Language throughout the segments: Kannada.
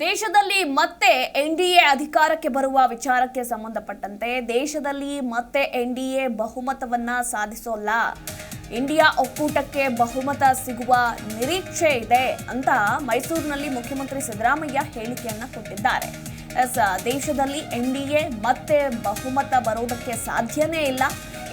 ದೇಶದಲ್ಲಿ ಮತ್ತೆ ಎನ್ ಡಿ ಎ ಅಧಿಕಾರಕ್ಕೆ ಬರುವ ವಿಚಾರಕ್ಕೆ ಸಂಬಂಧಪಟ್ಟಂತೆ ದೇಶದಲ್ಲಿ ಮತ್ತೆ ಎನ್ ಡಿ ಎ ಬಹುಮತವನ್ನ ಸಾಧಿಸೋಲ್ಲ. ಇಂಡಿಯಾ ಒಕ್ಕೂಟಕ್ಕೆ ಬಹುಮತ ಸಿಗುವ ನಿರೀಕ್ಷೆ ಇದೆ ಅಂತ ಮೈಸೂರಿನಲ್ಲಿ ಮುಖ್ಯಮಂತ್ರಿ ಸಿದ್ದರಾಮಯ್ಯ ಹೇಳಿಕೆಯನ್ನ ಕೊಟ್ಟಿದ್ದಾರೆ. ದೇಶದಲ್ಲಿ ಎ ಮತ್ತೆ ಬಹುಮತ ಬರೋದಕ್ಕೆ ಸಾಧ್ಯನೇ ಇಲ್ಲ.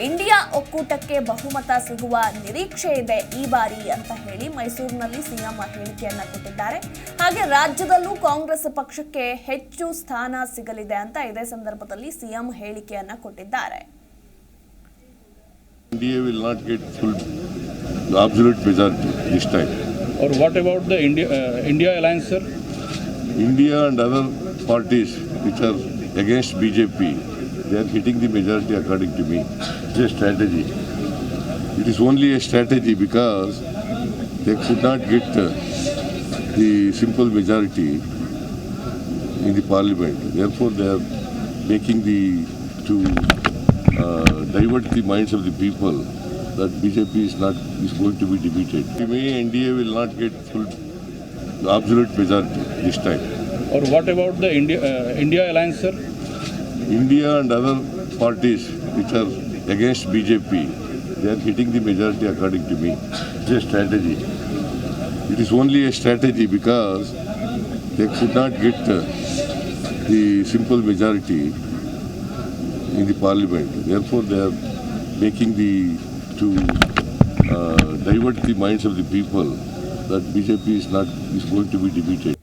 ಇಂಡಿಯಾ ಒಕ್ಕೂಟಕ್ಕೆ ಬಹುಮತ ಸಿಗುವ ನಿರೀಕ್ಷೆ ಇದೆ ಈ ಬಾರಿ ಅಂತ ಹೇಳಿ ಮೈಸೂರಿನಲ್ಲಿ ಸಿಎಂ ಹೇಳಿಕೆಯನ್ನ ಕೊಟ್ಟಿದ್ದಾರೆ ಹಾಗೆ ರಾಜ್ಯದಲ್ಲೂ ಕಾಂಗ್ರೆಸ್ ಪಕ್ಷಕ್ಕೆ ಹೆಚ್ಚು ಸ್ಥಾನ ಸಿಗಲಿದೆ ಅಂತ ಇದೇ ಸಂದರ್ಭದಲ್ಲಿ ಸಿಎಂ ಹೇಳಿಕೆಯನ್ನ ಕೊಟ್ಟಿದ್ದಾರೆ India will not get full absolute majority this time. Or what about the India, uh, India alliance, sir? India and other parties which are against BJP, they are hitting the majority according to me. It's a strategy. It is only a strategy because they could not get uh, the simple majority in the parliament. Therefore, they are making the to uh, divert the minds of the people that BJP is not is going to be defeated. To me, NDA will not get full absolute majority this time. Or what about the India, uh, India alliance, sir? India and other parties which are against BJP, they are hitting the majority according to me. It's a strategy. It is only a strategy because they could not get uh, the simple majority in the parliament. Therefore, they are making the to uh, divert the minds of the people that BJP is not is going to be defeated.